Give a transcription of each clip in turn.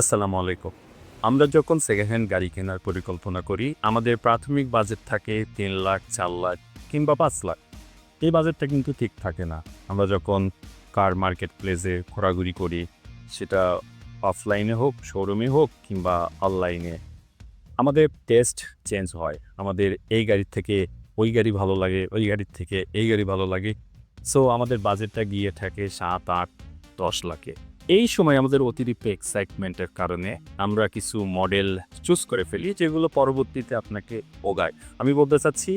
আসসালামু আলাইকুম। আমরা যখন সেকেন্ড হ্যান্ড গাড়ি কেনার পরিকল্পনা করি, আমাদের প্রাথমিক বাজেট থাকে তিন লাখ, চার লাখ কিংবা পাঁচ লাখ। এই বাজেটটা কিন্তু ঠিক থাকে না। আমরা যখন কার মার্কেট প্লেসে ঘোরাঘুরি করি, সেটা অফলাইনে হোক শোরুমে হোক কিংবা অনলাইনে আমাদের টেস্ট চেঞ্জ হয়। আমাদের এই গাড়ির থেকে ওই গাড়ি ভালো লাগে, ওই গাড়ির থেকে এই গাড়ি ভালো লাগে। সো আমাদের বাজেটটা গিয়ে থাকে সাত, আট, দশ লাখে। এই সময় আমাদের অতিরিক্ত এক্সাইটমেন্টের কারণে আমরা কিছু মডেল চুজ করে ফেলি, যেগুলো পরবর্তীতে আপনাকে ওগায় আমি বলতে চাচ্ছি,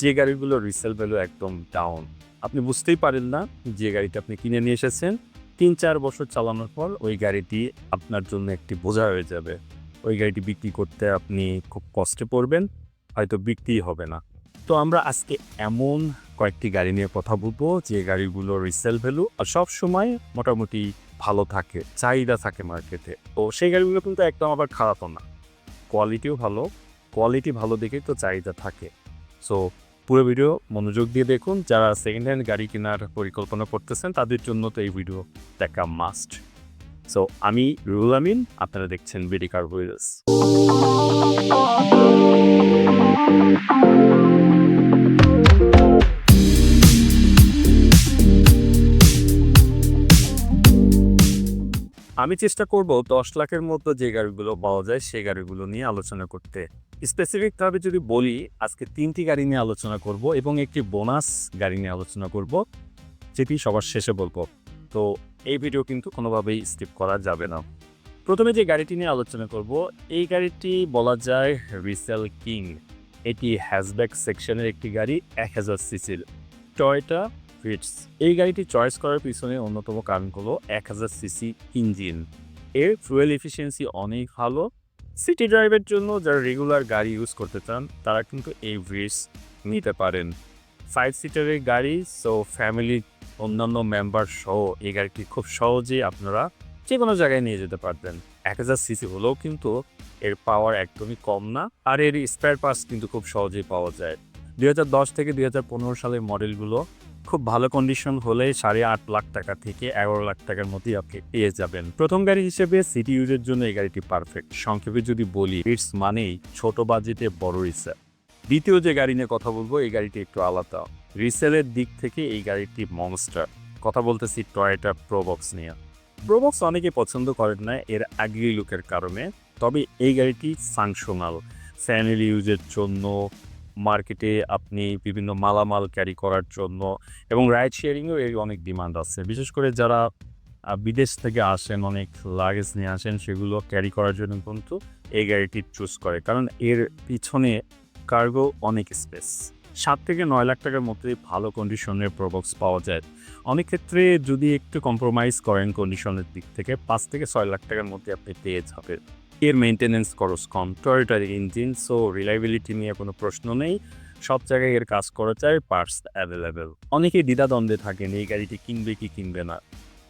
যে গাড়িগুলো রিসেল ভ্যালু একদম ডাউন আপনি বুঝতেই পারেন না যে গাড়িটা আপনি কিনে নিয়ে এসেছেন। তিন চার বছর চালানোর পর ওই গাড়িটি আপনার জন্য একটি বোঝা হয়ে যাবে। ওই গাড়িটি বিক্রি করতে আপনি খুব কষ্টে পড়বেন, হয়তো বিক্রি হবে না। তো আমরা আজকে এমন কয়েকটি গাড়ি নিয়ে কথা বলব, যে গাড়িগুলো রিসেল ভ্যালু আর সব সময় মোটামুটি ভালো থাকে, চাহিদা থাকে মার্কেটে তো সেই গাড়িগুলো কিন্তু একদম আবার খারাপও না। কোয়ালিটিও ভালো কোয়ালিটি ভালো দেখেই তো চাহিদা থাকে। সো পুরো ভিডিও মনোযোগ দিয়ে দেখুন, যারা সেকেন্ড হ্যান্ড গাড়ি কেনার পরিকল্পনা করতেছেন, তাদের জন্য তো এই ভিডিও দেখা মাস্ট সো আমি রুল আমিন, আপনারা দেখছেন বিডি কার আমি চেষ্টা করব দশ লাখের মতো যে গাড়িগুলো পাওয়া যায় সেই গাড়িগুলো নিয়ে আলোচনা করতে। স্পেসিফিকভাবে যদি বলি, আজকে তিনটি গাড়ি নিয়ে আলোচনা করব এবং একটি বোনাস গাড়ি নিয়ে আলোচনা করব, যেটি সবার শেষে বলব। তো এই ভিডিও কিন্তু কোনোভাবেই স্কিপ করা যাবে না। প্রথমে যে গাড়িটি নিয়ে আলোচনা করব, এই গাড়িটি বলা যায় রিসেল কিং এটি হ্যাশব্যাক সেকশনের একটি গাড়ি, এক হাজার সিসির টয়টা ফিটস এই গাড়িটি চয়েস করার পিছনে অন্যতম কারণ হলো এক হাজার সিসি ইঞ্জিন এর ফুয়েল এফিসিয়েন্সি অনেক ভালো। সিটি ড্রাইভের জন্য যারা রেগুলার গাড়ি ইউজ করতে চান, তারা কিন্তু এই ভিটস নিতে পারেন। ফাইভ সিটারের গাড়ি সো ফ্যামিলি অন্যান্য মেম্বার সহ এই গাড়িটি খুব সহজেই আপনারা যে কোনো জায়গায় নিয়ে যেতে পারবেন। এক হাজার সিসি হলেও কিন্তু এর পাওয়ার একদমই কম না, আর এর স্পেয়ার পার্টস কিন্তু খুব সহজেই পাওয়া যায়। দুই হাজার দশ থেকে দুই হাজার পনেরো সালের মডেলগুলো খুব ভালো কন্ডিশন হলে সাড়ে আট লাখ টাকা থেকে এগারো লাখ টাকার মধ্যেই আপনি পেয়ে যাবেন। প্রথম গাড়ি হিসেবে সিটি ইউজের জন্য এই গাড়িটি পারফেক্ট সংক্ষেপে যদি বলি ইটস মানেই ছোট বাজেটে বড় রিসেল দ্বিতীয় যে গাড়ি নিয়ে কথা বলব, এই গাড়িটি একটু আলাদা। রিসেলের দিক থেকে এই গাড়িটি মনস্টার কথা বলতেছি টয়েটা প্রোবক্স নিয়ে। প্রোবক্স অনেকে পছন্দ করেন না, এর আগলি লুকের কারণে। তবে এই গাড়িটি ফাংশনাল ফ্যামিলি ইউজের জন্য মার্কেটে আপনি বিভিন্ন মালামাল ক্যারি করার জন্য এবং রাইড শেয়ারিংয়েও এর অনেক ডিমান্ড আছে। বিশেষ করে যারা বিদেশ থেকে আসেন, অনেক লাগেজ নিয়ে আসেন, সেগুলো ক্যারি করার জন্য কিন্তু এই গাড়িটি চুজ করে। কারণ এর পিছনে কার্গো অনেক স্পেস। সাত থেকে নয় লাখ টাকার মধ্যে ভালো কন্ডিশনের প্রবক্স পাওয়া যায়। অনেক ক্ষেত্রে যদি একটু কম্প্রোমাইজ করেন কন্ডিশনের দিক থেকে, পাঁচ থেকে ছয় লাখ টাকার মধ্যে আপনি পেয়ে যাবেন। এর মেনটেনেন্স খরচ কম। টয়োটার ইঞ্জিন সো রিলাইবিলিটি নিয়ে কোনো প্রশ্ন নেই। সব জায়গায় এর কাজ করা যায় পার্টস অ্যাভেলেবেল অনেকেই দ্বিধাদ্বন্দ্বে থাকেন, এই গাড়িটি কিনবে কি কিনবে না।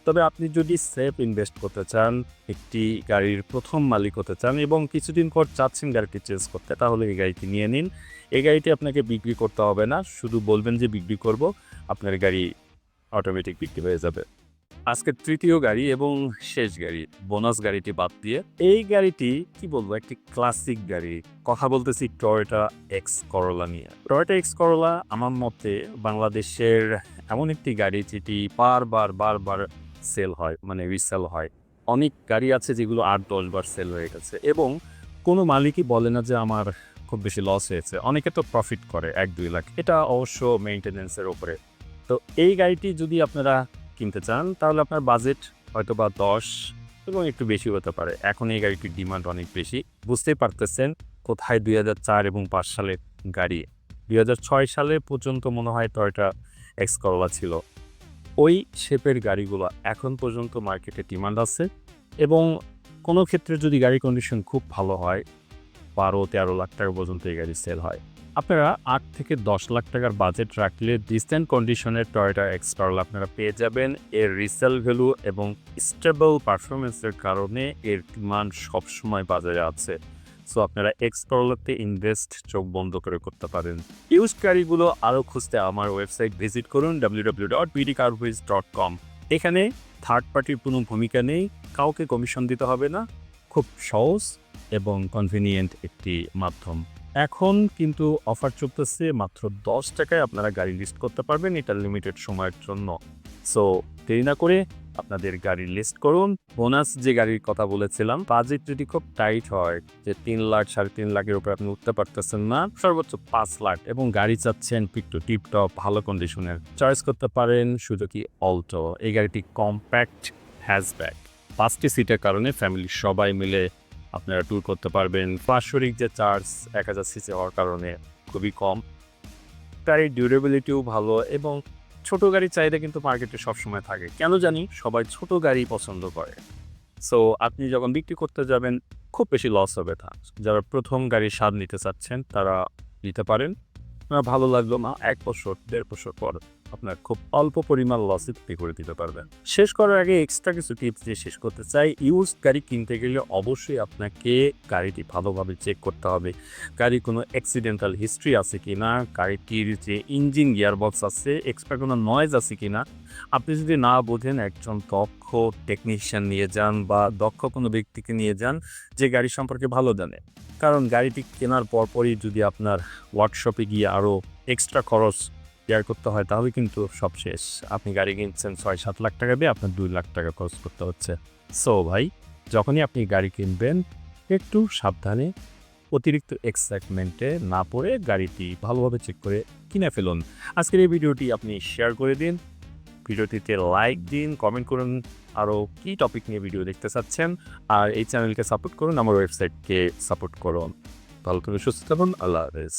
তবে আপনি যদি সেফ ইনভেস্ট করতে চান, একটি গাড়ির প্রথম মালিক হতে চান এবং কিছুদিন পর চাচ্ছেন গাড়িটি চেঞ্জ করতে, তাহলে এই গাড়িটি নিয়ে নিন। এই গাড়িটি আপনাকে বিক্রি করতে হবে না, শুধু বলবেন যে বিক্রি করব, আপনার গাড়ি অটোমেটিক বিক্রি হয়ে যাবে। আজকের তৃতীয় গাড়ি এবং শেষ গাড়ি বোনাস গাড়িটি বাদ দিয়ে এই গাড়িটি কি বলব, একটি ক্লাসিক গাড়ি। কথা বলতেছি টয়োটা এক্স করোলা নিয়ে। টয়োটা এক্স করোলা আমার মতে বাংলাদেশের এমন একটি গাড়ি যেটি বারবার বারবার সেল হয় মানে রিসেল হয়। অনেক গাড়ি আছে যেগুলো আট, দশ বার সেল হয়ে গেছে এবং কোনো মালিকই বলে না যে আমার খুব বেশি লস হয়েছে। অনেকে তো প্রফিট করে, এক, দুই লাখ। এটা অবশ্য মেনটেনেন্সের ওপরে তো এই গাড়িটি যদি আপনারা কিনতে চান, তাহলে আপনার বাজেট হয়তো বা দশ এবং একটু বেশি হতে পারে। এখন এই গাড়িটির ডিমান্ড অনেক বেশি। বুঝতেই পারতেছেন কোথায় দুই চার এবং পাঁচ সালের গাড়ি। দুই হাজার ছয় সালে পর্যন্ত মনে হয় টয়টা এক্স করলা ছিল। ওই শেপের গাড়িগুলো এখন পর্যন্ত মার্কেটে ডিমান্ড আছে এবং কোনো ক্ষেত্রে যদি গাড়ি কন্ডিশন খুব ভালো হয়, বারো তেরো লাখ টাকা পর্যন্ত এই গাড়ি সেল হয়। আপনারা আট থেকে দশ লাখ টাকার বাজেট রাখলে ডিসেন্ট কন্ডিশনের টয়োটা এক্সপার্ল আপনারা পেয়ে যাবেন। এর রিসেল ভ্যালু এবং স্টেবল পারফরমেন্সের কারণে এর ডিমান্ড সবসময় বাজারে আছে। সো আপনারা এক্সপার্লাতে ইনভেস্ট চোখ বন্ধ করে করতে পারেন। ইউজ গাড়িগুলো আরও খুঁজতে আমার ওয়েবসাইট ভিজিট করুন W W dot BD dot com এখানে থার্ড পার্টির কোনো ভূমিকা নেই, কাউকে কমিশন দিতে হবে না। খুব সহজ এবং কনভিনিয়েন্ট একটি মাধ্যম। এখন কিন্তু অফার চলতেছে মাত্র দশ টাকায় আপনারা গাড়ি লিস্ট করতে পারবেন, এটা লিমিটেড সময়ের জন্য। সো দেরি না করে আপনাদের গাড়ি লিস্ট করুন। বোনাস যে গাড়ির কথা বলেছিলাম বাজেট যদি খুব টাইট হয়, যে তিন লাখ, সাড়ে তিন লাখের উপরে আপনি উঠতে পারতেছেন না, সর্বোচ্চ পাঁচ লাখ এবং গাড়ি চাচ্ছেন পিকটু টিপটপ ভালো কন্ডিশনের চয়েস করতে পারেন সুজুকি অল্টো এই গাড়িটি কম্প্যাক্ট হ্যাজব্যাক পাঁচটি সিটের কারণে ফ্যামিলির সবাই মিলে আপনারা ট্যুর করতে পারবেন। বাৎসরিক যে চার্জ এক হাজার সিসি হওয়ার কারণে খুবই কম। গাড়ির ডিউরেবিলিটিও ভালো এবং ছোট গাড়ির চাহিদা কিন্তু মার্কেটে সবসময় থাকে। কেন জানি সবাই ছোট গাড়ি পছন্দ করে। সো আপনি যখন বিক্রি করতে যাবেন, খুব বেশি লস হবে না। যারা প্রথম গাড়ির স্বাদ নিতে চাচ্ছেন, তারা নিতে পারেন। ভালো লাগল না, এক বছর, দেড় বছর পর আপনার খুব অল্প পরিমাণ লসে বিক্রি করে দিতে পারবেন। শেষ করার আগে এক্সট্রা কিছু টিপস দিয়ে শেষ করতে চাই। ইউজ গাড়ি কিনতে গেলে অবশ্যই আপনাকে গাড়িটি ভালোভাবে চেক করতে হবে। গাড়ির কোনো অ্যাক্সিডেন্টাল হিস্ট্রি আছে কি না গাড়িটির যে ইঞ্জিন গিয়ারবক্স আছে এক্সট্রা কোনো নয়েজ আছে কি না আপনি যদি না বোঝেন, একজন দক্ষ টেকনিশিয়ান নিয়ে যান বা দক্ষ কোনো ব্যক্তিকে নিয়ে যান, যে গাড়ি সম্পর্কে ভালো জানে। কারণ গাড়িটি কেনার পরপরই যদি আপনার ওয়ার্কশপে গিয়ে আরও এক্সট্রা খরচ বেয়ার করতে হয়, তাহলে কিন্তু সব শেষ। আপনি গাড়ি কিনছেন ছয় সাত লাখ টাকা দিয়ে আপনার দুই লাখ টাকা খরচ করতে হচ্ছে। সো ভাই, যখনই আপনি গাড়ি কিনবেন, একটু সাবধানে অতিরিক্ত এক্সাইটমেন্টে না পড়ে গাড়িটি ভালোভাবে চেক করে কিনে ফেলুন। আজকের এই ভিডিওটি আপনি শেয়ার করে দিন। ভিডিওটিতে লাইক দিন কমেন্ট করুন, আরও কী টপিক নিয়ে ভিডিও দেখতে চাচ্ছেন, আর এই চ্যানেলকে সাপোর্ট করুন, আমার ওয়েবসাইটকে সাপোর্ট করুন। ভালো করে সুস্থ থাকুন, আল্লাহ হাফেজ।